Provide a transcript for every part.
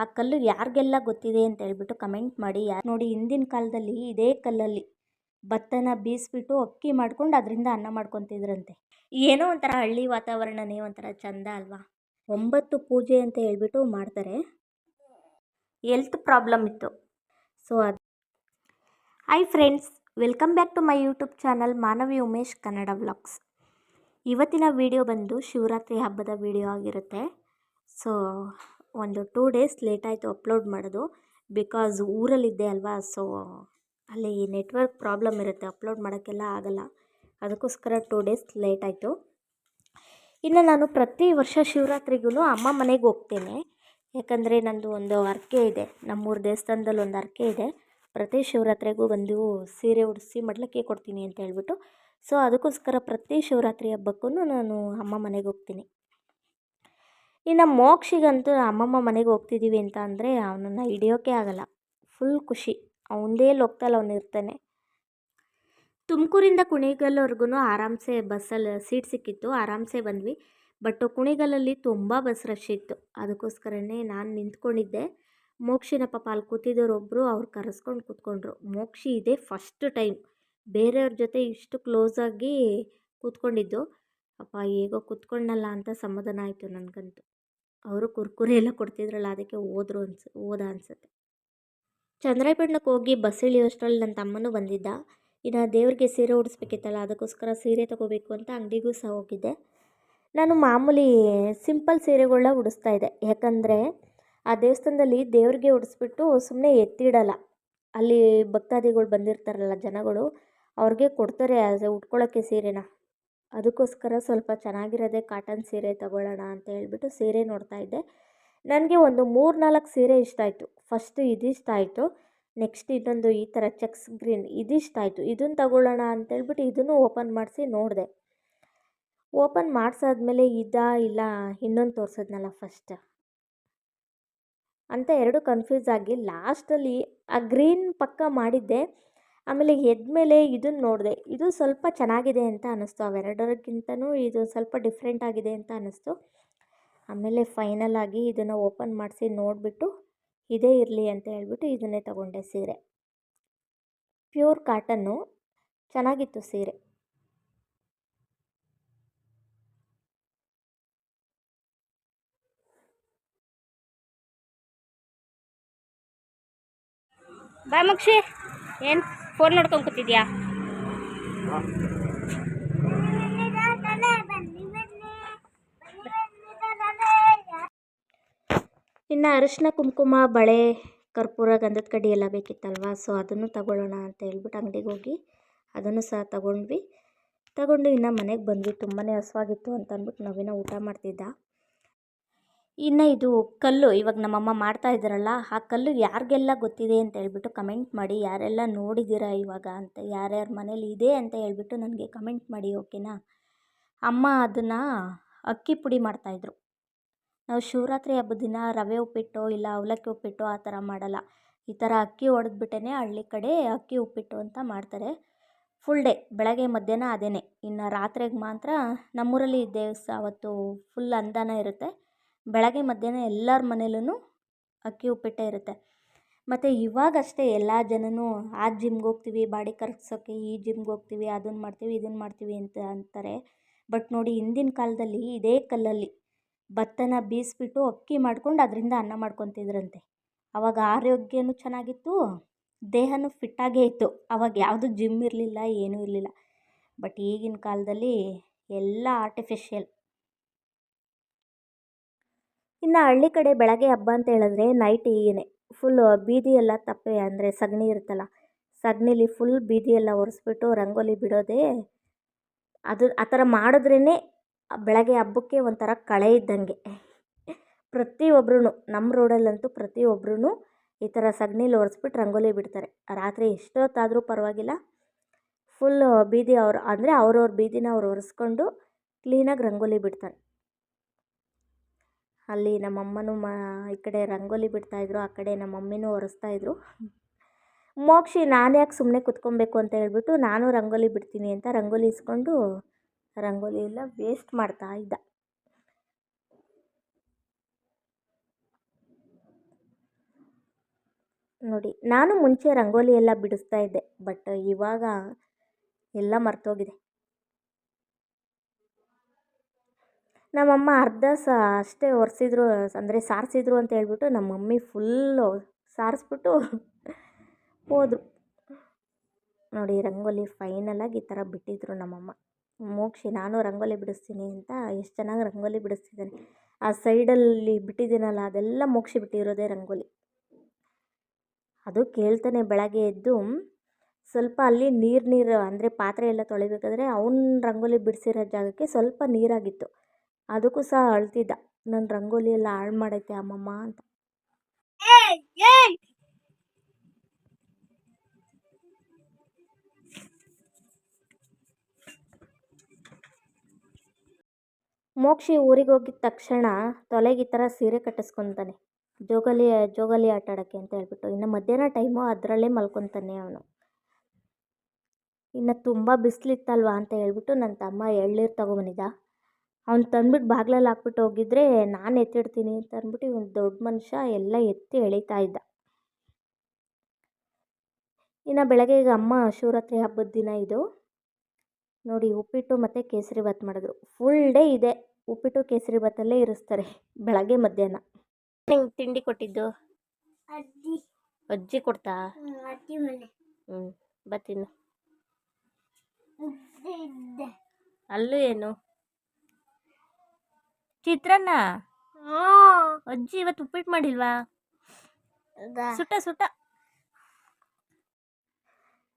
ಆ ಕಲ್ಲು ಯಾರಿಗೆಲ್ಲ ಗೊತ್ತಿದೆ ಅಂತ ಹೇಳ್ಬಿಟ್ಟು ಕಮೆಂಟ್ ಮಾಡಿ. ಯಾರು ನೋಡಿ ಹಿಂದಿನ ಕಾಲದಲ್ಲಿ ಇದೇ ಕಲ್ಲಲ್ಲಿ ಭತ್ತನ ಬೀಸ್ಬಿಟ್ಟು ಅಕ್ಕಿ ಮಾಡ್ಕೊಂಡು ಅದರಿಂದ ಅನ್ನ ಮಾಡ್ಕೊತಿದ್ರಂತೆ. ಏನೋ ಒಂಥರ ಹಳ್ಳಿ ವಾತಾವರಣನೇ ಒಂಥರ ಚಂದ ಅಲ್ವಾ? ಒಂಬತ್ತು ಪೂಜೆ ಅಂತ ಹೇಳ್ಬಿಟ್ಟು ಮಾಡ್ತಾರೆ. ಎಲ್ತ್ ಪ್ರಾಬ್ಲಮ್ ಇತ್ತು. ಸೊ ಅದು hi friends welcome back to my YouTube channel Manavi Umesh Kannada vlogs ಇವತ್ತಿನ ವಿಡಿಯೋ ಬಂದು ಶಿವರಾತ್ರಿ ಹಬ್ಬದ ವಿಡಿಯೋ ಆಗಿರುತ್ತೆ. ಸೊ ಒಂದು ಟೂ ಡೇಸ್ ಲೇಟ್ ಆಯಿತು ಅಪ್ಲೋಡ್ ಮಾಡೋದು. ಬಿಕಾಸ್ ಊರಲ್ಲಿದ್ದೆ ಅಲ್ವಾ, ಸೊ ಅಲ್ಲಿ ನೆಟ್ವರ್ಕ್ ಪ್ರಾಬ್ಲಮ್ ಇರುತ್ತೆ, ಅಪ್ಲೋಡ್ ಮಾಡೋಕ್ಕೆಲ್ಲ ಆಗಲ್ಲ. ಅದಕ್ಕೋಸ್ಕರ ಟೂ ಡೇಸ್ ಲೇಟ್ ಆಯಿತು ಇನ್ನು ನಾನು ಪ್ರತಿ ವರ್ಷ ಶಿವರಾತ್ರಿಗೂ ಅಮ್ಮ ಮನೆಗೆ ಹೋಗ್ತೇನೆ. ಯಾಕಂದರೆ ನಂದು ಒಂದು ಹರಕೆ ಇದೆ, ನಮ್ಮೂರ ದೇವಸ್ಥಾನದಲ್ಲಿ ಒಂದು ಹರಕೆ ಇದೆ. ಪ್ರತಿ ಶಿವರಾತ್ರಿಗೂ ಬಂದು ಸೀರೆ ಉಡಿಸಿ ಮಡ್ಲಕ್ಕಿ ಕೊಡ್ತೀನಿ ಅಂತ ಹೇಳ್ಬಿಟ್ಟು. ಸೊ ಅದಕ್ಕೋಸ್ಕರ ಪ್ರತಿ ಶಿವರಾತ್ರಿ ಹಬ್ಬಕ್ಕೂ ನಾನು ಅಮ್ಮ ಮನೆಗೆ ಹೋಗ್ತೀನಿ. ಇನ್ನು ಮೋಕ್ಷಿಗಂತೂ ಅಮ್ಮಮ್ಮ ಮನೆಗೆ ಹೋಗ್ತಿದ್ದೀವಿ ಅಂತ ಅಂದರೆ ಅವನನ್ನು ಹಿಡಿಯೋಕ್ಕೆ ಆಗಲ್ಲ. ಫುಲ್ ಖುಷಿ. ಅವನದೇ ಅವನು ಇರ್ತಾನೆ. ತುಮಕೂರಿಂದ ಕುಣಿಗಲ್ವರೆಗೂ ಆರಾಮ್ಸೆ ಬಸ್ಸಲ್ಲಿ ಸೀಟ್ ಸಿಕ್ಕಿತ್ತು. ಆರಾಮ್ಸೆ ಬಂದ್ವಿ. ಬಟ್ ಕುಣಿಗಲಲ್ಲಿ ತುಂಬ ಬಸ್ ರಶ್ ಇತ್ತು. ಅದಕ್ಕೋಸ್ಕರನೇ ನಾನು ನಿಂತ್ಕೊಂಡಿದ್ದೆ. ಮೋಕ್ಷಿನ ಪಾಪ ಅಲ್ಲಿ ಕೂತಿದ್ದವರೊಬ್ಬರು ಅವ್ರು ಕರೆಸ್ಕೊಂಡು ಕೂತ್ಕೊಂಡ್ರು. ಮೋಕ್ಷಿ ಇದೇ ಫಸ್ಟ್ ಟೈಮ್. ಬೇರೆಯವ್ರ ಜೊತೆ ಇಷ್ಟು ಕ್ಲೋಸಾಗಿ ಕೂತ್ಕೊಂಡಿದ್ದು. ಪಾಪ ಹೇಗೋ ಕೂತ್ಕೊಂಡಲ್ಲ ಅಂತ ಸಮಾಧಾನ ಆಯಿತು ನನಗಂತೂ. ಅವರು ಕುರ್ಕುರೆ ಎಲ್ಲ ಕೊಡ್ತಿದ್ರಲ್ಲ, ಅದಕ್ಕೆ ಹೋದ್ರು ಅನ್ಸ, ಹೋದ ಅನ್ಸುತ್ತೆ. ಚಂದ್ರಾಯಪಟ್ಟಣಕ್ಕೆ ಹೋಗಿ ಬಸ್ ಇಳಿಯೋಷ್ಟರಲ್ಲಿ ನನ್ನ ತಮ್ಮನೂ ಬಂದಿದ್ದ. ಇನ್ನು ದೇವ್ರಿಗೆ ಸೀರೆ ಉಡಿಸ್ಬೇಕಿತ್ತಲ್ಲ, ಅದಕ್ಕೋಸ್ಕರ ಸೀರೆ ತೊಗೋಬೇಕು ಅಂತ ಅಂಗಡಿಗೂ ಸಹ ಹೋಗಿದ್ದೆ. ನಾನು ಮಾಮೂಲಿ ಸಿಂಪಲ್ ಸೀರೆಗಳನ್ನ ಉಡಿಸ್ತಾ ಇದ್ದೆ. ಯಾಕಂದರೆ ಆ ದೇವಸ್ಥಾನದಲ್ಲಿ ದೇವ್ರಿಗೆ ಉಡಿಸ್ಬಿಟ್ಟು ಸುಮ್ಮನೆ ಎತ್ತಿಡಲ್ಲ. ಅಲ್ಲಿ ಭಕ್ತಾದಿಗಳು ಬಂದಿರ್ತಾರಲ್ಲ ಜನಗಳು, ಅವ್ರಿಗೆ ಕೊಡ್ತಾರೆ, ಅದು ಉಟ್ಕೊಳ್ಳೋಕ್ಕೆ ಸೀರೆನ. ಅದಕ್ಕೋಸ್ಕರ ಸ್ವಲ್ಪ ಚೆನ್ನಾಗಿರೋದೇ ಕಾಟನ್ ಸೀರೆ ತಗೊಳ್ಳೋಣ ಅಂತ ಹೇಳ್ಬಿಟ್ಟು ಸೀರೆ ನೋಡ್ತಾ ಇದ್ದೆ. ನನಗೆ ಒಂದು ಮೂರು ನಾಲ್ಕು ಸೀರೆ ಇಷ್ಟ ಆಯಿತು. ಫಸ್ಟು ಇದಿಷ್ಟ ಆಯಿತು. ನೆಕ್ಸ್ಟ್ ಇನ್ನೊಂದು ಈ ಥರ ಚೆಕ್ಸ್ ಗ್ರೀನ್ ಇದಿಷ್ಟ ಆಯಿತು. ಇದನ್ನು ತಗೊಳ್ಳೋಣ ಅಂತೇಳ್ಬಿಟ್ಟು ಇದನ್ನು ಓಪನ್ ಮಾಡಿಸಿ ನೋಡಿದೆ. ಓಪನ್ ಮಾಡಿಸಾದ್ಮೇಲೆ ಇದಾ ಇಲ್ಲ ಇನ್ನೊಂದು ತೋರಿಸಿದ್ನಲ್ಲ ಫಸ್ಟ್. ಅಂತ ಎರಡು ಕನ್ಫ್ಯೂಸ್ ಆಗಿ ಲಾಸ್ಟಲ್ಲಿ ಆ ಗ್ರೀನ್ ಪಕ್ಕ ಮಾಡಿದ್ದೆ. ಆಮೇಲೆ ಎದ್ಮೇಲೆ ಇದನ್ನು ನೋಡಿದೆ, ಇದು ಸ್ವಲ್ಪ ಚೆನ್ನಾಗಿದೆ ಅಂತ ಅನ್ನಿಸ್ತು. ಅವೆರಡರಿಗಿಂತನೂ ಇದು ಸ್ವಲ್ಪ ಡಿಫ್ರೆಂಟ್ ಆಗಿದೆ ಅಂತ ಅನ್ನಿಸ್ತು. ಆಮೇಲೆ ಫೈನಲ್ ಆಗಿ ಇದನ್ನು ಓಪನ್ ಮಾಡಿಸಿ ನೋಡಿಬಿಟ್ಟು ಇದೇ ಇರಲಿ ಅಂತ ಹೇಳ್ಬಿಟ್ಟು ಇದನ್ನೇ ತಗೊಂಡೆ ಸೀರೆ. ಪ್ಯೂರ್ ಕಾಟನ್ನು ಚೆನ್ನಾಗಿತ್ತು ಸೀರೆ. ಬಾಮಕ್ಷಿ ಏನು? ಫೋನ್ ನೋಡ್ಕೊಂಡು ಕೂತಿದ್ಯಾ? ಇನ್ನು ಅರಿಶಿನ ಕುಂಕುಮ, ಬಳೆ, ಕರ್ಪೂರ, ಗಂಧದ ಕಡ್ಡಿ ಎಲ್ಲ ಬೇಕಿತ್ತಲ್ವ? ಸೊ ಅದನ್ನು ತಗೊಳ್ಳೋಣ ಅಂತ ಹೇಳ್ಬಿಟ್ಟು ಅಂಗಡಿಗೆ ಹೋಗಿ ಅದನ್ನು ಸಹ ತಗೊಂಡ್ವಿ. ತಗೊಂಡು ಇನ್ನು ಮನೆಗೆ ಬಂದ್ವಿ. ತುಂಬಾ ಹಸುವಾಗಿತ್ತು ಅಂತ ಅಂದ್ಬಿಟ್ಟು ನವೀನ ಊಟ ಮಾಡ್ತಿದ್ದ. ಇನ್ನು ಇದು ಕಲ್ಲು, ಇವಾಗ ನಮ್ಮಮ್ಮ ಮಾಡ್ತಾ ಇದ್ದಾರಲ್ಲ, ಆ ಕಲ್ಲು ಯಾರಿಗೆಲ್ಲ ಗೊತ್ತಿದೆ ಅಂತ ಹೇಳ್ಬಿಟ್ಟು ಕಮೆಂಟ್ ಮಾಡಿ, ಯಾರೆಲ್ಲ ನೋಡಿದ್ದೀರಾ ಇವಾಗ ಅಂತ, ಯಾರ್ಯಾರ ಮನೇಲಿ ಇದೆ ಅಂತ ಹೇಳ್ಬಿಟ್ಟು ನನಗೆ ಕಮೆಂಟ್ ಮಾಡಿ ಓಕೆನಾ ಅಮ್ಮ ಅದನ್ನು ಅಕ್ಕಿ ಪುಡಿ ಮಾಡ್ತಾಯಿದ್ರು ನಾವು ಶಿವರಾತ್ರಿ ಹಬ್ಬದ ದಿನ ರವೆ ಉಪ್ಪಿಟ್ಟು ಇಲ್ಲ ಅವಲಕ್ಕಿ ಉಪ್ಪಿಟ್ಟು ಆ ಥರ ಮಾಡಲ್ಲ. ಈ ಥರ ಅಕ್ಕಿ ಹೊಡೆದ್ಬಿಟ್ಟೇ ಹಳ್ಳಿ ಕಡೆ ಅಕ್ಕಿ ಉಪ್ಪಿಟ್ಟು ಅಂತ ಮಾಡ್ತಾರೆ. ಫುಲ್ ಡೇ ಬೆಳಗ್ಗೆ, ಮಧ್ಯಾಹ್ನ ಅದೇನೆ. ಇನ್ನು ರಾತ್ರಿಗೆ ಮಾತ್ರ ನಮ್ಮೂರಲ್ಲಿ ದೇವಸ್ಥಾನ ಅವತ್ತು ಫುಲ್ ಅಂದಾನ ಇರುತ್ತೆ. ಬೆಳಗ್ಗೆ ಮಧ್ಯಾಹ್ನ ಎಲ್ಲರ ಮನೆಯಲ್ಲೂ ಅಕ್ಕಿ, ಉಪ್ಪಿಟ್ಟೇ ಇರುತ್ತೆ. ಮತ್ತು ಇವಾಗಷ್ಟೇ ಎಲ್ಲ ಜನನೂ ಆ ಜಿಮ್ಗೆ ಹೋಗ್ತೀವಿ, ಬಾಡಿ ಕರಗ್ಸೋಕ್ಕೆ ಈ ಜಿಮ್ಗೆ ಹೋಗ್ತೀವಿ ಅದನ್ನು ಮಾಡ್ತೀವಿ ಇದನ್ನು ಮಾಡ್ತೀವಿ ಅಂತ ಅಂತಾರೆ. ಬಟ್ ನೋಡಿ ಹಿಂದಿನ ಕಾಲದಲ್ಲಿ ಇದೇ ಕಲ್ಲಲ್ಲಿ ಭತ್ತನ ಬೀಸ್ಬಿಟ್ಟು ಅಕ್ಕಿ ಮಾಡ್ಕೊಂಡು ಅದರಿಂದ ಅನ್ನ ಮಾಡ್ಕೊತಿದ್ರಂತೆ. ಆವಾಗ ಆರೋಗ್ಯನೂ ಚೆನ್ನಾಗಿತ್ತು, ದೇಹನೂ ಫಿಟ್ಟಾಗೇ ಇತ್ತು. ಆವಾಗ ಯಾವುದು ಜಿಮ್ ಇರಲಿಲ್ಲ, ಏನೂ ಇರಲಿಲ್ಲ. ಬಟ್ ಈಗಿನ ಕಾಲದಲ್ಲಿ ಎಲ್ಲ ಆರ್ಟಿಫಿಷಿಯಲ್ ಇನ್ನು ಹಳ್ಳಿ ಕಡೆ ಬೆಳಗ್ಗೆ ಹಬ್ಬ ಅಂತ ಹೇಳಿದ್ರೆ ನೈಟ್ ಹೀಗೇನೆ. ಫುಲ್ ಬೀದಿ ಎಲ್ಲ ತಪ್ಪೆ ಅಂದರೆ ಸಗಣಿ ಇರುತ್ತಲ್ಲ, ಸಗಣಿಲಿ ಫುಲ್ ಬೀದಿ ಎಲ್ಲ ಒರೆಸ್ಬಿಟ್ಟು ರಂಗೋಲಿ ಬಿಡೋದೇ ಅದು ಆ ಥರ ಮಾಡಿದ್ರೇ ಬೆಳಗ್ಗೆ ಹಬ್ಬಕ್ಕೆ ಒಂಥರ ಕಳೆ ಇದ್ದಂಗೆ. ಪ್ರತಿಯೊಬ್ರು ನಮ್ಮ ರೋಡಲ್ಲಂತೂ ಪ್ರತಿಯೊಬ್ರು ಈ ಥರ ಸಗಣಿಲಿ ಒರೆಸ್ಬಿಟ್ಟು ರಂಗೋಲಿ ಬಿಡ್ತಾರೆ. ರಾತ್ರಿ ಎಷ್ಟೊತ್ತಾದರೂ ಪರವಾಗಿಲ್ಲ ಫುಲ್ ಬೀದಿ ಅವ್ರು, ಅಂದರೆ ಅವ್ರವ್ರ ಬೀದಿನ ಅವ್ರು ಒರೆಸ್ಕೊಂಡು ಕ್ಲೀನಾಗಿ ರಂಗೋಲಿ ಬಿಡ್ತಾರೆ. ಅಲ್ಲಿ ನಮ್ಮಮ್ಮನೂ ಮಾ, ಈ ಕಡೆ ರಂಗೋಲಿ ಬಿಡ್ತಾಯಿದ್ರು ಆ ಕಡೆ ನಮ್ಮ ಮಮ್ಮಿನೂ ಒರೆಸ್ತಾಯಿದ್ರು ಮೋಕ್ಷಿ, ನಾನು ಯಾಕೆ ಸುಮ್ಮನೆ ಕುತ್ಕೊಬೇಕು ಅಂತ ಹೇಳ್ಬಿಟ್ಟು ನಾನು ರಂಗೋಲಿ ಬಿಡ್ತೀನಿ ಅಂತ ರಂಗೋಲಿ ಇಸ್ಕೊಂಡು ರಂಗೋಲಿ ಎಲ್ಲ ವೇಸ್ಟ್ ಮಾಡ್ತಾ ಇದ್ದ. ನೋಡಿ, ನಾನು ಮುಂಚೆ ರಂಗೋಲಿ ಎಲ್ಲ ಬಿಡಿಸ್ತಾ ಇದ್ದೆ ಬಟ್ ಇವಾಗ ಎಲ್ಲ ಮರ್ತೋಗಿದೆ. ನಮ್ಮಮ್ಮ ಅರ್ಧ ಸ ಅಷ್ಟೇ ಒರೆಸಿದ್ರು, ಅಂದರೆ ಸಾರಿಸಿದ್ರು ಅಂತ ಹೇಳ್ಬಿಟ್ಟು ನಮ್ಮ ಮಮ್ಮಿ ಫುಲ್ಲು ಸಾರಿಸ್ಬಿಟ್ಟು ಹೋದ್ರು. ನೋಡಿ ರಂಗೋಲಿ ಫೈನಲಾಗಿ ಈ ಥರ ಬಿಟ್ಟಿದ್ರು ನಮ್ಮಮ್ಮ. ಮೋಕ್ಷಿ, ನಾನು ರಂಗೋಲಿ ಬಿಡಿಸ್ತೀನಿ ಅಂತ ಎಷ್ಟು ಚೆನ್ನಾಗಿ ರಂಗೋಲಿ ಬಿಡಿಸ್ತಿದ್ದಾನೆ. ಆ ಸೈಡಲ್ಲಿ ಬಿಟ್ಟಿದ್ದೀನಲ್ಲ, ಅದೆಲ್ಲ ಮೋಕ್ಷಿ ಬಿಟ್ಟಿರೋದೇ ರಂಗೋಲಿ. ಅದು ಕೇಳ್ತಾನೆ ಬೆಳಗ್ಗೆ ಎದ್ದು, ಸ್ವಲ್ಪ ಅಲ್ಲಿ ನೀರು ನೀರು, ಅಂದರೆ ಪಾತ್ರೆ ಎಲ್ಲ ತೊಳಿಬೇಕಾದ್ರೆ ಅವ್ನ ರಂಗೋಲಿ ಬಿಡಿಸಿರೋ ಜಾಗಕ್ಕೆ ಸ್ವಲ್ಪ ನೀರಾಗಿತ್ತು. ಅದಕ್ಕೂ ಸಹ ಅಳ್ತಿದ್ದ. ನನ್ನ ರಂಗೋಲಿ ಎಲ್ಲ ಹಾಳು ಮಾಡೈತೆ ಅಮ್ಮಮ್ಮ ಅಂತ. ಮೋಕ್ಷಿ ಊರಿಗೆ ಹೋಗಿದ ತಕ್ಷಣ ತೊಲೆಗೆ ಈ ಥರ ಸೀರೆ ಕಟ್ಟಿಸ್ಕೊತಾನೆ. ಜೋಗಲಿ ಜೋಗಲಿ ಆಟ ಆಡೋಕ್ಕೆ ಅಂತ ಹೇಳ್ಬಿಟ್ಟು. ಇನ್ನು ಮಧ್ಯಾಹ್ನ ಟೈಮು ಅದರಲ್ಲೇ ಮಲ್ಕೊತಾನೆ ಅವನು. ಇನ್ನು ತುಂಬ ಬಿಸಿಲಿತ್ತಲ್ವ ಅಂತ ಹೇಳ್ಬಿಟ್ಟು ನನ್ನ ತಮ್ಮ ಎಳ್ನೀರು ತೊಗೊಬಂದಿದ್ದ ಅವ್ನು ತಂದ್ಬಿಟ್ಟು ಬಾಗ್ಲಲ್ಲಿ ಹಾಕ್ಬಿಟ್ಟು ಹೋಗಿದ್ರೆ ನಾನು ಎತ್ತಿಡ್ತೀನಿ ಅಂತ ಅಂದ್ಬಿಟ್ಟು ಇವನು ದೊಡ್ಡ ಮನುಷ್ಯ ಎಲ್ಲ ಎತ್ತಿ ಎಳೀತಾ ಇದ್ದ. ಇನ್ನು ಬೆಳಗ್ಗೆ ಈಗ ಅಮ್ಮ ಶಿವರಾತ್ರಿ ಹಬ್ಬದ ದಿನ ಇದು. ನೋಡಿ ಉಪ್ಪಿಟ್ಟು ಮತ್ತು ಕೇಸರಿ ಭಾತ್ ಮಾಡಿದ್ರು. ಫುಲ್ ಡೇ ಇದೆ. ಉಪ್ಪಿಟ್ಟು ಕೇಸರಿ ಭಾತಲ್ಲೇ ಇರಿಸ್ತಾರೆ. ಬೆಳಗ್ಗೆ ಮಧ್ಯಾಹ್ನ. ನಿಂಗೆ ತಿಂಡಿ ಕೊಟ್ಟಿದ್ದು? ಅಜ್ಜಿ. ಅಜ್ಜಿ ಕೊಡ್ತಾ? ಹ್ಞೂ ಬತ್ತಿನ ಅಲ್ಲೂ ಏನು? ಚಿತ್ರಾನ್ನ? ಅಜ್ಜಿ ಇವತ್ತು ಉಪ್ಪಿಟ್ಟು ಮಾಡಿಲ್ವಾ? ಸುಟ್ಟ ಸುಟ್ಟ.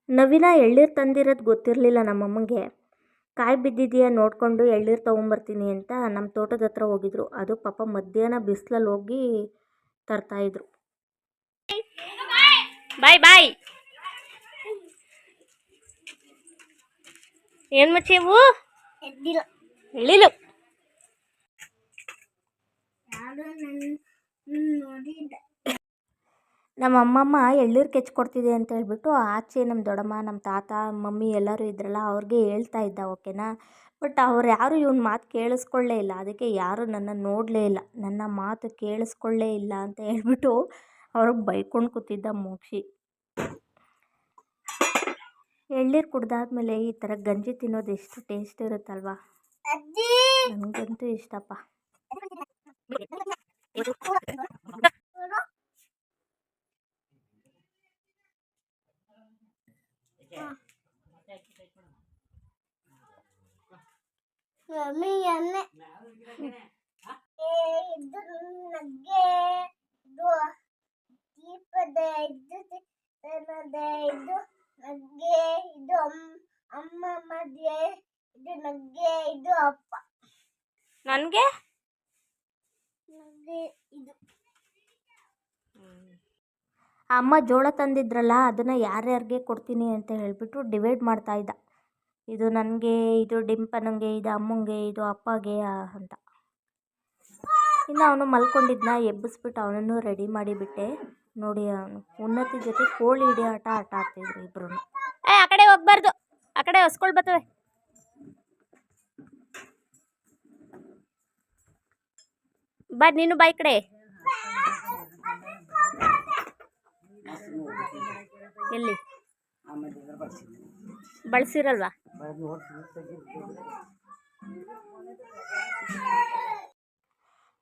ನವೀನ ಎಳ್ಳೀರು ತಂದಿರೋದು ಗೊತ್ತಿರಲಿಲ್ಲ ನಮ್ಮಮ್ಮಂಗೆ. ಕಾಯಿ ಬಿದ್ದಿದೆಯಾ ನೋಡಿಕೊಂಡು ಎಳ್ಳೀರು ತೊಗೊಂಬರ್ತೀನಿ ಅಂತ ನಮ್ಮ ತೋಟದ ಹತ್ರ ಹೋಗಿದ್ರು. ಅದು ಪಾಪ ಮಧ್ಯಾಹ್ನ ಬಿಸಿಲಲ್ಲಿ ಹೋಗಿ ತರ್ತಾಯಿದ್ರು ಬಾಯ್ ಬಾಯ್. ಏನು ಮಚ್ಚೇವು ಎದ್ದಿಲ್ಲ. ಹೇಳಿಲು ಯಾರು ನನ್ನ ನೋಡಿದ್ದ ನಮ್ಮ ಅಮ್ಮಮ್ಮ ಎಳ್ನೀರು ಕೆಚ್ಕೊಡ್ತಿದೆ ಅಂತ ಹೇಳ್ಬಿಟ್ಟು ಆಚೆ ನಮ್ಮ ದೊಡ್ಡಮ್ಮ ನಮ್ಮ ತಾತ ಮಮ್ಮಿ ಎಲ್ಲರೂ ಇದ್ರಲ್ಲ ಅವ್ರಿಗೆ ಹೇಳ್ತಾ ಇದ್ದ ಓಕೆನಾ? ಬಟ್ ಅವ್ರು ಯಾರು ಇವ್ನ ಮಾತು ಕೇಳಿಸ್ಕೊಳ್ಳೇ ಇಲ್ಲ. ಅದಕ್ಕೆ ಯಾರು ನನ್ನ ನೋಡಲೇ ಇಲ್ಲ. ನನ್ನ ಮಾತು ಕೇಳಿಸ್ಕೊಳ್ಳೇ ಇಲ್ಲ ಅಂತ ಹೇಳ್ಬಿಟ್ಟು ಅವ್ರಿಗೆ ಬೈಕೊಂಡು ಕೂತಿದ್ದ ಮೋಕ್ಷಿ. ಎಳ್ಳೀರು ಕುಡ್ದಾದ್ಮೇಲೆ ಈ ಥರ ಗಂಜಿ ತಿನ್ನೋದು ಎಷ್ಟು ಟೇಸ್ಟ್ ಇರುತ್ತಲ್ವಾ? ನನಗಂತೂ ಇಷ್ಟಪ್ಪ. ಮಮ್ಮಿ ಇದು ನಗ್ಗೆ ಇದು ದೀಪದ ಇದು ಇದು ನಗ್ಗೆ ಇದು ಅಮ್ಮ ಮದ್ವೆ ಇದು ನಗ್ಗೆ ಇದು ಅಪ್ಪ ನನಗೆ? ಇದು ಅಮ್ಮ ಜೋಳ ತಂದಿದ್ರಲ್ಲ ಅದನ್ನು ಯಾರ್ಯಾರಿಗೆ ಕೊಡ್ತೀನಿ ಅಂತ ಹೇಳಿಬಿಟ್ಟು ಡಿವೈಡ್ ಮಾಡ್ತಾ ಇದ್ದ. ಇದು ನನಗೆ ಇದು ಡಿಂಪನಂಗೆ ಇದು ಅಮ್ಮಂಗೆ ಇದು ಅಪ್ಪಗೆ ಅಂತ. ಇನ್ನು ಅವನು ಮಲ್ಕೊಂಡಿದ್ನ ಎಬ್ಬಿಸ್ಬಿಟ್ಟು ಅವನನ್ನು ರೆಡಿ ಮಾಡಿಬಿಟ್ಟೆ. ನೋಡಿ ಅವನು ಉನ್ನತಿ ಜೊತೆ ಕೋಳಿ ಹಿಡಿಯೋ ಆಟ ಆಟ ಆಡ್ತಿದ್ರು ಇಬ್ರು ಏ ಆ ಕಡೆ ಹೋಗ್ಬಾರ್ದು. ಆ ಕಡೆ ಹೊಸ್ಕೊಳ್ ಬಾ, ನೀನು ಬಾಯ್ ಕಡೆ. ಎಲ್ಲಿ? ಬಳಸಿರಲ್ವಾ?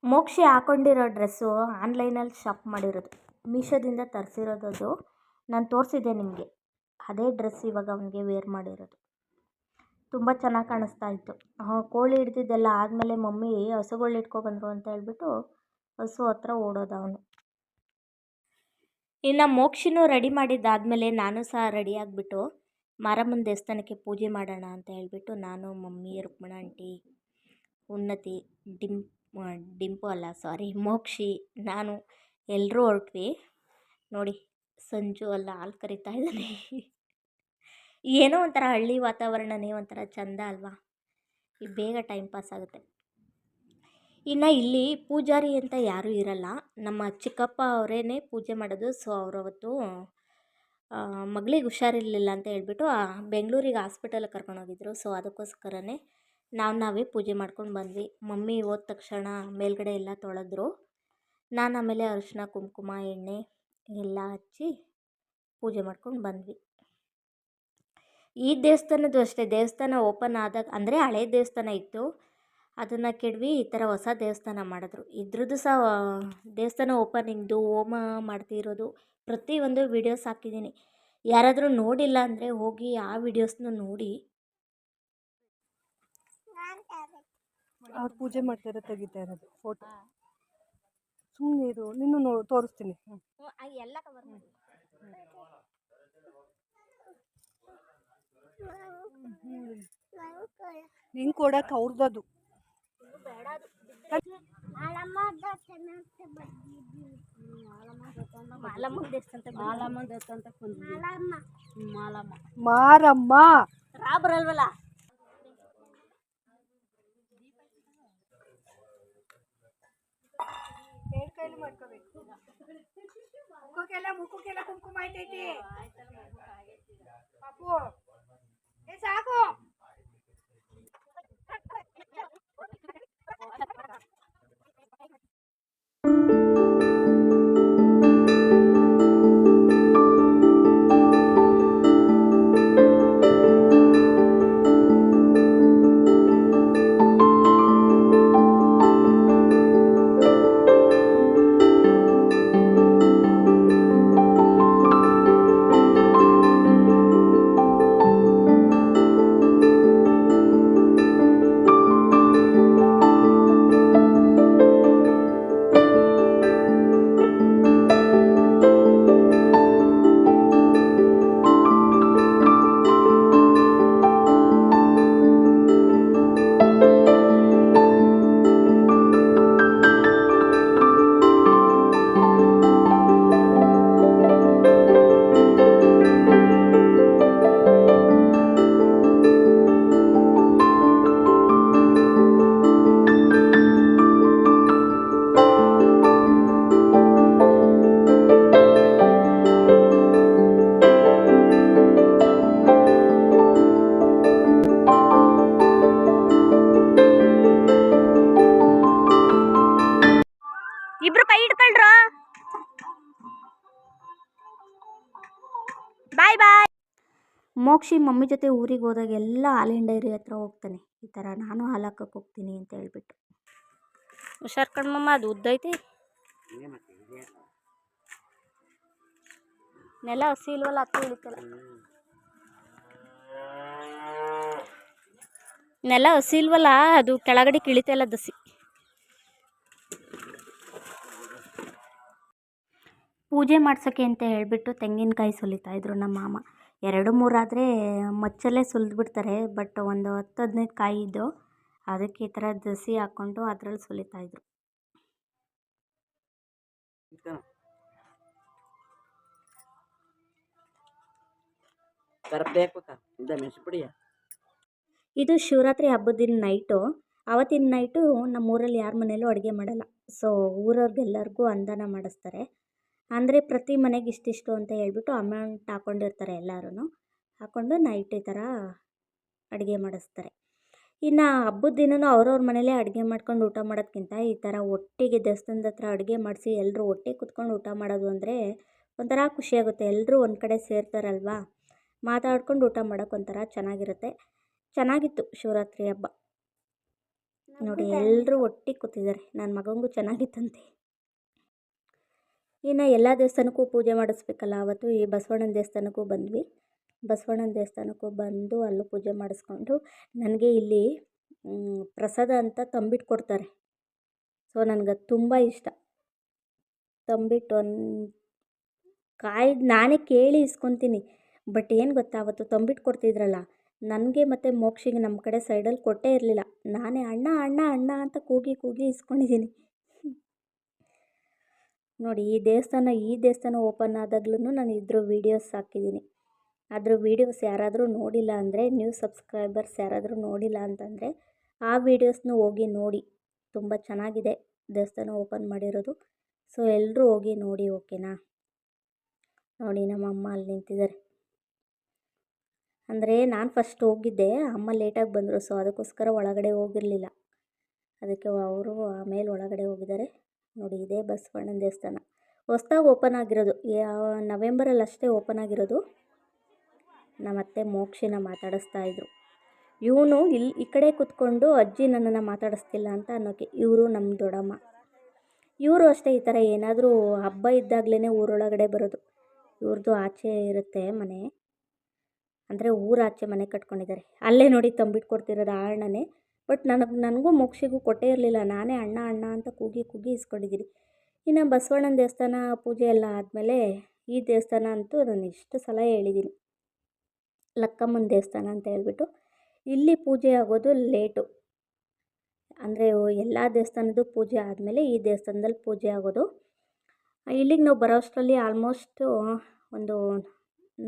ಮೋಕ್ಷಿ ಹಾಕೊಂಡಿರೋ ಡ್ರೆಸ್ಸು ಆನ್ಲೈನಲ್ಲಿ ಶಾಪ್ ಮಾಡಿರೋದು. ಮೀಶೋದಿಂದ ತರಿಸಿರೋದು ನಾನು ತೋರಿಸಿದ್ದೆ ನಿಮಗೆ. ಅದೇ ಡ್ರೆಸ್ ಇವಾಗ ಅವನಿಗೆ ವೇರ್ ಮಾಡಿರೋದು. ತುಂಬ ಚೆನ್ನಾಗಿ ಕಾಣಿಸ್ತಾ ಇತ್ತು. ಕೋಳಿ ಹಿಡ್ದಿದ್ದೆಲ್ಲ ಆದಮೇಲೆ ಮಮ್ಮಿ ಹಸುಗಳು ಇಟ್ಕೊಬಂದರು ಅಂತ ಹೇಳ್ಬಿಟ್ಟು ಹಸು ಹತ್ರ ಓಡೋದು ಅವನು. ಇನ್ನು ಮೋಕ್ಷಿನೂ ರೆಡಿ ಮಾಡಿದ್ದಾದಮೇಲೆ ನಾನು ಸಹ ರೆಡಿ ಆಗಿಬಿಟ್ಟು ಮಾರಮ್ಮನ ದೇವಸ್ಥಾನಕ್ಕೆ ಪೂಜೆ ಮಾಡೋಣ ಅಂತ ಹೇಳ್ಬಿಟ್ಟು ನಾನು, ಮಮ್ಮಿ, ರುಕ್ಮಣ ಆಂಟಿ, ಉನ್ನತಿ, ಡಿಂ ಡಿಂಪು ಅಲ್ಲ, ಸಾರಿ, ಮೋಕ್ಷಿ, ನಾನು ಎಲ್ಲರೂ ಹೊರಟ್ವಿ. ನೋಡಿ, ಸಂಜು ಅಲ್ಲ, ಹಾಲು ಕರಿತಾ ಇದ್ದಾನೆ. ಏನೋ ಒಂಥರ ಹಳ್ಳಿ ವಾತಾವರಣನೇ ಒಂಥರ ಚಂದ ಅಲ್ವಾ? ಈ ಬೇಗ ಟೈಮ್ ಪಾಸ್ ಆಗುತ್ತೆ. ಇನ್ನು ಇಲ್ಲಿ ಪೂಜಾರಿ ಅಂತ ಯಾರೂ ಇರಲ್ಲ. ನಮ್ಮ ಚಿಕ್ಕಪ್ಪ ಅವರೇ ಪೂಜೆ ಮಾಡೋದು. ಸೊ ಅವರು ಅವತ್ತು ಮಗಳಿಗೆ ಹುಷಾರಿರಲಿಲ್ಲ ಅಂತ ಹೇಳ್ಬಿಟ್ಟು ಬೆಂಗಳೂರಿಗೆ ಹಾಸ್ಪಿಟಲ್ಗೆ ಕರ್ಕೊಂಡೋಗಿದ್ರು ಸೊ, ಅದಕ್ಕೋಸ್ಕರನೇ ನಾವು ನಾವೇ ಪೂಜೆ ಮಾಡ್ಕೊಂಡು ಬಂದ್ವಿ. ಮಮ್ಮಿ ಹೋದ ತಕ್ಷಣ ಮೇಲ್ಗಡೆ ಎಲ್ಲ ತೊಳೆದ್ರು. ನಾನು ಆಮೇಲೆ ಅರಿಶಿನ, ಕುಂಕುಮ, ಎಣ್ಣೆ ಎಲ್ಲ ಹಚ್ಚಿ ಪೂಜೆ ಮಾಡ್ಕೊಂಡು ಬಂದ್ವಿ. ಈ ದೇವಸ್ಥಾನದ್ದು ಅಷ್ಟೇ ದೇವಸ್ಥಾನ ಓಪನ್ ಆದಾಗ ಅಂದರೆ ಹಳೆ ದೇವಸ್ಥಾನ ಇತ್ತು ಅದನ್ನು ಕೆಡವಿ ಈ ಥರ ಹೊಸ ದೇವಸ್ಥಾನ ಮಾಡಿದ್ರು. ಇದ್ರದ್ದು ಸಹ ದೇವಸ್ಥಾನ ಓಪನಿಂಗ್ದು ಹೋಮ ಮಾಡ್ತಿರೋದು ಪ್ರತಿಯೊಂದು ವೀಡಿಯೋಸ್ ಹಾಕಿದ್ದೀನಿ. ಯಾರಾದರೂ ನೋಡಿಲ್ಲ ಅಂದರೆ ಹೋಗಿ ಆ ವೀಡಿಯೋಸ್ನ ನೋಡಿ. ಅವ್ರು ಪೂಜೆ ಮಾಡ್ತಾರೆ ತೆಗಿತಾ ಇರೋದು ಫೋಟೋ ಸುಮ್ಮನೆ ಇದು ನಿನ್ನೂ ನೋ ತೋರಿಸ್ತೀನಿ. ಎಲ್ಲ ನಿಂಗೆ ಕೊಡಕ್ಕೆ ಅವ್ರದ್ದು ಮಾಲಮ್ಮ ದರ್ಶನಕ್ಕೆ ಬಂದಿದ್ದೀವಿ ಮಾಲಮ್ಮ ದೇವಸ್ಥಾನ ಮಾಲಮ್ಮ ದತ್ತ ಅಂತ ಮಾಲಮ್ಮ ಮಾಲಮ್ಮ ಮಾರಮ್ಮ ರಾ ಬರಲ್ವಲ್ಲ ಎರಡು ಕೈಲಿ ಮಾಡ್ಕೋಬೇಕು ಮುಖಕ್ಕೆಲ್ಲ ಮುಖಕ್ಕೆಲ್ಲ ಕುಂಕುಮ ಐತೈತಿ ಪಾಪು એ સાખો ಮೋಕ್ಷಿ ಮಮ್ಮಿ ಜೊತೆ ಊರಿಗೆ ಹೋದಾಗ ಎಲ್ಲ ಹಾಲಿನ ಡೈರಿ ಹತ್ರ ಹೋಗ್ತಾನೆ. ಈ ಥರ ನಾನು ಹಾಲು ಹಾಕಕ್ಕೆ ಹೋಗ್ತೀನಿ ಅಂತ ಹೇಳ್ಬಿಟ್ಟು. ಹುಷಾರ್ ಕಣ್ಮಮ್ಮ ಅದು ಉದ್ದೈತಿ ನೆಲ ಹಸಿ ಇಲ್ವಲ್ಲ, ಹತ್ತು ಇಳಿತಲ್ಲ ನೆಲ ಹಸಿ ಇಲ್ವಲ್ಲ, ಅದು ಕೆಳಗಡೆ ಕಿಳಿತಲ್ಲ ದಸಿ. ಪೂಜೆ ಮಾಡ್ಸೋಕ್ಕೆ ಅಂತ ಹೇಳಿಬಿಟ್ಟು ತೆಂಗಿನಕಾಯಿ ಸುಲಿತಾ ಇದ್ರು ನಮ್ಮ ಮಾಮ. ಎರಡು ಮೂರಾದರೆ ಮಚ್ಚಲ್ಲೇ ಸುಲಿದ್ಬಿಡ್ತಾರೆ ಬಟ್ ಒಂದು ಹತ್ತು ಹದಿನೈದು ಕಾಯಿ ಇದ್ದವು ಅದಕ್ಕೆ ಈ ಥರ ದಸಿ ಹಾಕ್ಕೊಂಡು ಅದ್ರಲ್ಲಿ ಸುಲಿತಾ ಇದ್ರು. ಕರ್ಬೇಕು ಇಂದ ಶಿವರಾತ್ರಿ ಹಬ್ಬದಿನ ನೈಟು. ಆವತ್ತಿನ ನೈಟು ನಮ್ಮ ಊರಲ್ಲಿ ಯಾರ ಮನೇಲೂ ಅಡುಗೆ ಮಾಡಲ್ಲ. ಸೊ ಊರವ್ರಿಗೆಲ್ಲರಿಗೂ ಅನ್ನದಾನ ಮಾಡಿಸ್ತಾರೆ. ಅಂದರೆ ಪ್ರತಿ ಮನೆಗೆ ಇಷ್ಟಿಷ್ಟು ಅಂತ ಹೇಳ್ಬಿಟ್ಟು ಅಮೌಂಟ್ ಹಾಕ್ಕೊಂಡಿರ್ತಾರೆ ಎಲ್ಲರೂ ಹಾಕ್ಕೊಂಡು ನೈಟ್ ಈ ಥರ ಅಡುಗೆ ಮಾಡಿಸ್ತಾರೆ. ಇನ್ನು ಹಬ್ಬದ ದಿನವೂ ಅವ್ರವ್ರ ಮನೇಲೇ ಅಡುಗೆ ಮಾಡ್ಕೊಂಡು ಊಟ ಮಾಡೋದ್ಕಿಂತ ಈ ಥರ ಒಟ್ಟಿಗೆ ದೇವಸ್ಥಾನದ ಹತ್ರ ಅಡುಗೆ ಮಾಡಿಸಿ ಎಲ್ಲರೂ ಒಟ್ಟಿಗೆ ಕುತ್ಕೊಂಡು ಊಟ ಮಾಡೋದು ಅಂದರೆ ಒಂಥರ ಖುಷಿಯಾಗುತ್ತೆ ಎಲ್ಲರೂ ಒಂದು ಕಡೆ ಸೇರ್ತಾರಲ್ವಾ? ಮಾತಾಡ್ಕೊಂಡು ಊಟ ಮಾಡೋಕೆ ಒಂಥರ ಚೆನ್ನಾಗಿರುತ್ತೆ. ಚೆನ್ನಾಗಿತ್ತು ಶಿವರಾತ್ರಿ ಹಬ್ಬ. ನೋಡಿ ಎಲ್ಲರೂ ಒಟ್ಟಿಗೆ ಕೂತಿದ್ದಾರೆ. ನನ್ನ ಮಗನಿಗೂ ಚೆನ್ನಾಗಿತ್ತಂತೆ. ಇನ್ನು ಎಲ್ಲ ದೇವಸ್ಥಾನಕ್ಕೂ ಪೂಜೆ ಮಾಡಿಸ್ಬೇಕಲ್ಲ ಆವತ್ತು ಈ ಬಸವಣ್ಣನ ದೇವಸ್ಥಾನಕ್ಕೂ ಬಂದ್ವಿ. ಬಸವಣ್ಣನ ದೇವಸ್ಥಾನಕ್ಕೂ ಬಂದು ಅಲ್ಲೂ ಪೂಜೆ ಮಾಡಿಸ್ಕೊಂಡು ನನಗೆ ಇಲ್ಲಿ ಪ್ರಸಾದ ಅಂತ ತಂಬಿಟ್ಟು ಕೊಡ್ತಾರೆ. ಸೊ ನನಗೆ ತುಂಬ ಇಷ್ಟ. ತಂಬಿಟ್ಟು ಒಂದು ಕಾಯಿ ನಾನೇ ಕೇಳಿ ಇಸ್ಕೊತೀನಿ. ಬಟ್ ಏನು ಗೊತ್ತಾ, ಅವತ್ತು ತಂಬಿಟ್ಟು ಕೊಡ್ತಿದ್ರಲ್ಲ, ನನಗೆ ಮತ್ತು ಮೋಕ್ಷಿಗೆ ನಮ್ಮ ಕಡೆ ಸೈಡಲ್ಲಿ ಕೊಟ್ಟೇ ಇರಲಿಲ್ಲ. ನಾನೇ ಅಣ್ಣ ಅಣ್ಣ ಅಣ್ಣ ಅಂತ ಕೂಗಿ ಕೂಗಿ ಇಸ್ಕೊಂಡಿದ್ದೀನಿ. ನೋಡಿ, ಈ ದೇವಸ್ಥಾನ ಈ ದೇವಸ್ಥಾನ ಓಪನ್ ಆದಾಗ್ಲೂ ನಾನು ಇದ್ರ ವೀಡಿಯೋಸ್ ಹಾಕಿದ್ದೀನಿ. ಅದ್ರ ವೀಡಿಯೋಸ್ ಯಾರಾದರೂ ನೋಡಿಲ್ಲ ಅಂದರೆ ನ್ಯೂ ಸಬ್ಸ್ಕ್ರೈಬರ್ಸ್ ಯಾರಾದರೂ ನೋಡಿಲ್ಲ ಅಂತಂದರೆ, ಆ ವೀಡಿಯೋಸ್ನು ಹೋಗಿ ನೋಡಿ. ತುಂಬ ಚೆನ್ನಾಗಿದೆ ದೇವಸ್ಥಾನ ಓಪನ್ ಮಾಡಿರೋದು. ಸೊ ಎಲ್ಲರೂ ಹೋಗಿ ನೋಡಿ ಓಕೆನಾ ನೋಡಿ, ನಮ್ಮ ಅಮ್ಮ ಅಲ್ಲಿ ನಿಂತಿದ್ದಾರೆ. ಅಂದರೆ, ನಾನು ಫಸ್ಟ್ ಹೋಗಿದ್ದೆ, ಅಮ್ಮ ಲೇಟಾಗಿ ಬಂದರು ಸೊ ಅದಕ್ಕೋಸ್ಕರ ಒಳಗಡೆ ಹೋಗಿರಲಿಲ್ಲ. ಅದಕ್ಕೆ ಅವರು ಆಮೇಲೆ ಒಳಗಡೆ ಹೋಗಿದ್ದಾರೆ. ನೋಡಿ, ಇದೇ ಬಸವಣ್ಣನ ದೇವಸ್ಥಾನ. ಹೊಸ್ದಾಗಿ ಓಪನ್ ಆಗಿರೋದು. ನವೆಂಬರಲ್ಲಿ ಅಷ್ಟೇ ಓಪನ್ ಆಗಿರೋದು. ನಮ್ಮ ಅತ್ತೆ ಮೋಕ್ಷಿನ ಮಾತಾಡಿಸ್ತಾ ಇದ್ರು. ಇವನು ಇಲ್ಲಿ ಈ ಕಡೆ ಕೂತ್ಕೊಂಡು ಅಜ್ಜಿ ನನ್ನನ್ನು ಮಾತಾಡಿಸ್ತಿಲ್ಲ ಅಂತ ಅನ್ನೋಕೆ ಇವರು ನಮ್ಮ ದೊಡ್ಡಮ್ಮ ಇವರು ಅಷ್ಟೇ ಈ ಥರ ಏನಾದರೂ ಹಬ್ಬ ಇದ್ದಾಗಲೇ ಊರೊಳಗಡೆ ಬರೋದು. ಇವ್ರದ್ದು ಆಚೆ ಇರುತ್ತೆ ಮನೆ. ಅಂದರೆ ಊರಾಚೆ ಮನೆ ಕಟ್ಕೊಂಡಿದ್ದಾರೆ. ಅಲ್ಲೇ ನೋಡಿ ತಂಬಿಟ್ಟು ಕೊಡ್ತಿರೋದು ಅಣ್ಣನೇ. ಬಟ್ ನನಗೆ, ನನಗೂ ಮೋಕ್ಷಿಗೂ ಕೊಟ್ಟೇ ಇರಲಿಲ್ಲ. ನಾನೇ ಅಣ್ಣ ಅಣ್ಣ ಅಂತ ಕೂಗಿ ಕೂಗಿ ಇಸ್ಕೊಂಡಿದ್ದೀನಿ ಇನ್ನು ಬಸವಣ್ಣನ ದೇವಸ್ಥಾನ ಪೂಜೆ ಎಲ್ಲ ಆದಮೇಲೆ ಈ ದೇವಸ್ಥಾನ ಅಂತೂ ನಾನು ಎಷ್ಟು ಸಲ ಹೇಳಿದ್ದೀನಿ ಲಕ್ಕಮ್ಮನ ದೇವಸ್ಥಾನ ಅಂತ ಹೇಳ್ಬಿಟ್ಟು. ಇಲ್ಲಿ ಪೂಜೆ ಆಗೋದು ಲೇಟು. ಅಂದರೆ ಎಲ್ಲ ದೇವಸ್ಥಾನದ್ದು ಪೂಜೆ ಆದಮೇಲೆ ಈ ದೇವಸ್ಥಾನದಲ್ಲಿ ಪೂಜೆ ಆಗೋದು. ಇಲ್ಲಿಗೆ ನಾವು ಬರೋ ಅಷ್ಟರಲ್ಲಿ ಆಲ್ಮೋಸ್ಟು ಒಂದು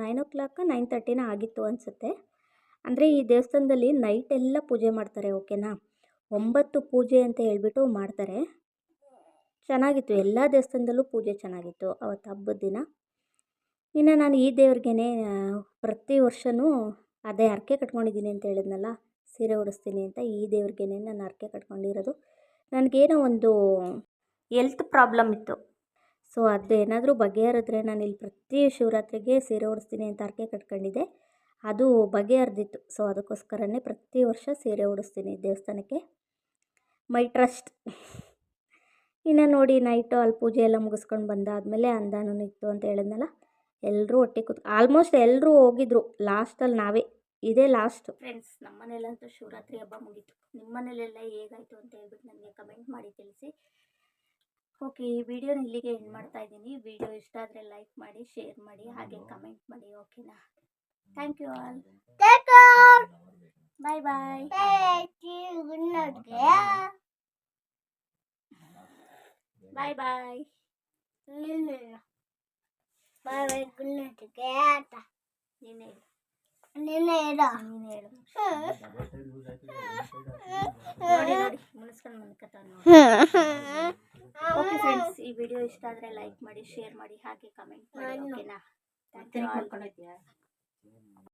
ನೈನ್ ಓ ಕ್ಲಾಕ ನೈನ್ ತರ್ಟಿನ ಆಗಿತ್ತು ಅನಿಸುತ್ತೆ. ಅಂದರೆ ಈ ದೇವಸ್ಥಾನದಲ್ಲಿ ನೈಟ್ ಎಲ್ಲ ಪೂಜೆ ಮಾಡ್ತಾರೆ ಓಕೆನಾ ಒಂಬತ್ತು ಪೂಜೆ ಅಂತ ಹೇಳ್ಬಿಟ್ಟು ಮಾಡ್ತಾರೆ. ಚೆನ್ನಾಗಿತ್ತು, ಎಲ್ಲ ದೇವಸ್ಥಾನದಲ್ಲೂ ಪೂಜೆ ಚೆನ್ನಾಗಿತ್ತು ಅವತ್ತು ಹಬ್ಬದ ದಿನ. ಇನ್ನು ನಾನು ಈ ದೇವ್ರಿಗೇ ಪ್ರತಿ ವರ್ಷವೂ ಅದೇ ಹರಕೆ ಕಟ್ಕೊಂಡಿದ್ದೀನಿ ಅಂತ ಹೇಳಿದ್ನಲ್ಲ, ಸೀರೆ ಉಡಿಸ್ತೀನಿ ಅಂತ ಈ ದೇವ್ರಿಗೇ ನಾನು ಹರಕೆ ಕಟ್ಕೊಂಡಿರೋದು. ನನಗೇನೋ ಒಂದು ಎಲ್ತ್ ಪ್ರಾಬ್ಲಮ್ ಇತ್ತು. ಸೊ ಅದೇನಾದರೂ ಬಗೆಹರಿದ್ರೆ ನಾನು ಇಲ್ಲಿ ಪ್ರತಿ ಶಿವರಾತ್ರಿಗೆ ಸೀರೆ ಉಡಿಸ್ತೀನಿ ಅಂತ ಹರಕೆ ಕಟ್ಕೊಂಡಿದ್ದೆ. ಅದು ಬಗೆಹರ್ದಿತ್ತು. ಸೊ ಅದಕ್ಕೋಸ್ಕರನೇ ಪ್ರತಿ ವರ್ಷ ಸೀರೆ ಉಡಿಸ್ತೀನಿ ದೇವಸ್ಥಾನಕ್ಕೆ. ಮೈ ಟ್ರಸ್ಟ್ ಇನ್ನು ನೋಡಿ ನೈಟು ಅಲ್ಲಿ ಪೂಜೆ ಎಲ್ಲ ಮುಗಿಸ್ಕೊಂಡು ಬಂದಾದಮೇಲೆ ಅಂದಾನು ಇತ್ತು ಅಂತ ಹೇಳಿದ್ನಲ್ಲ ಎಲ್ಲರೂ ಒಟ್ಟಿಗೆ ಕೂತ್ ಆಲ್ಮೋಸ್ಟ್ ಎಲ್ಲರೂ ಹೋಗಿದ್ರು ಲಾಸ್ಟಲ್ಲಿ ನಾವೇ ಇದೇ ಲಾಸ್ಟ್ ಫ್ರೆಂಡ್ಸ್ ನಮ್ಮ ಮನೇಲಂತೂ ಶಿವರಾತ್ರಿ ಹಬ್ಬ ಮುಗೀತು. ನಿಮ್ಮ ಮನೇಲೆಲ್ಲ ಹೇಗಾಯಿತು ಅಂತ ಹೇಳ್ಬಿಟ್ಟು ನನಗೆ ಕಮೆಂಟ್ ಮಾಡಿ ತಿಳಿಸಿ. ಓಕೆ ಈ ವಿಡಿಯೋನ ಇಲ್ಲಿಗೆ ಎಂಡ್ ಮಾಡ್ತಾ ಇದ್ದೀನಿ. ವಿಡಿಯೋ ಇಷ್ಟ ಆದರೆ ಲೈಕ್ ಮಾಡಿ ಶೇರ್ ಮಾಡಿ ಹಾಗೆ ಕಮೆಂಟ್ ಮಾಡಿ ಓಕೆನಾ thank you all Take care. Bye bye Take you. Good night. Bye bye Bye bye. Good night. Get. ನೀನು ಹೇಳು ನೀನೇ ಇರು. ನೀನು ಹೇಳು ಹ್ಮ್. ನೋಡಿ ನೋಡಿ ಮುನಿಸ್ಕೊಂಡು ಮನ್ಕತಾನ ಓಕೆ ಫ್ರೆಂಡ್ಸ್ ಈ ವಿಡಿಯೋ ಇಷ್ಟ ಆದರೆ ಲೈಕ್ ಮಾಡಿ ಶೇರ್ ಮಾಡಿ ಹಾಗೆ ಕಮೆಂಟ್ ಮಾಡಿ ಓಕೆನಾ ಥ್ಯಾಂಕ್ ಯು ಆಲ್